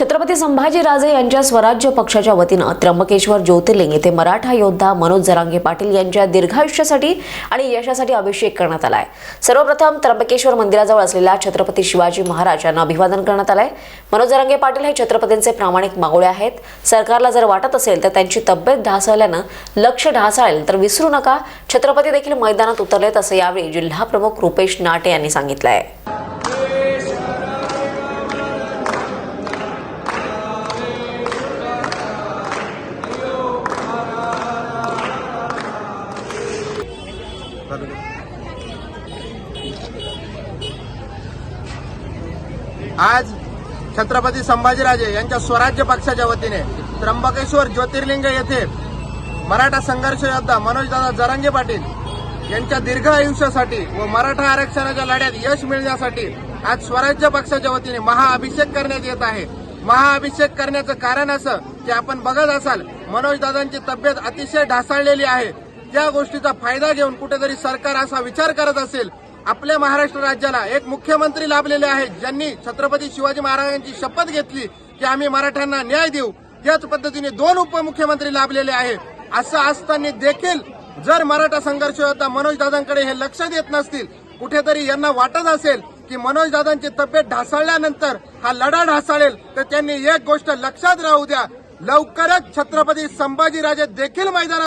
छत्रपती संभाजीराजे यांच्या स्वराज्य पक्षाच्या वतीनं त्र्यंबकेश्वर ज्योतिर्लिंग येथे मराठा योद्धा मनोज जरांगे पाटील यांच्या दीर्घायुष्यासाठी आणि यशासाठी अभिषेक करण्यात आलाय. सर्वप्रथम त्र्यंबकेश्वर मंदिराजवळ असलेल्या छत्रपती शिवाजी महाराज यांना अभिवादन करण्यात आलंय. मनोज जरांगे पाटील हे छत्रपतींचे प्रामाणिक मागोळे आहेत. सरकारला जर वाटत असेल तर त्यांची तब्येत ढासळल्यानं लक्ष ढासळेल तर विसरू नका. छत्रपती देखील मैदानात उतरलेत असं यावेळी जिल्हाप्रमुख रुपेश नाटे यांनी सांगितलं आहे आज छत्रपती संभाजीराजे यांच्या स्वराज्य पक्षाच्या वतीने त्र्यंबकेश्वर ज्योतिर्लिंग येथे मराठा संघर्ष योद्धा मनोजदादा जरांगे पाटील यांच्या दीर्घ आयुष्यासाठी व मराठा आरक्षणाच्या लढ्यात यश मिळण्यासाठी आज स्वराज्य पक्षाच्या वतीने महाअभिषेक करण्यात येत आहे. महाअभिषेक करण्याचं कारण असं की आपण बघत असाल मनोजदादांची तब्येत अतिशय ढासळलेली आहे. या गोष्टीचा फायदा घेऊन कुठेतरी सरकार असा विचार करत असेल आपल्या महाराष्ट्र राज्याला एक मुख्यमंत्री लाभलेले आहेत ज्यांनी छत्रपती शिवाजी महाराजांची शपथ घेतली की आम्ही मराठ्यांना न्याय देऊ याच पद्धतीने दोन उपमुख्यमंत्री लाभलेले आहे असं असताना देखील जर मराठा संघर्ष होता मनोज दादांकडे हे लक्ष देत नसतील कुठेतरी यांना वाटत असेल की मनोज दादांची तब्येत ढासळल्यानंतर हा लढा ढासळेल तर त्यांनी एक गोष्ट लक्षात राहू द्या लवकरच छत्रपती संभाजीराजे देखील मैदानात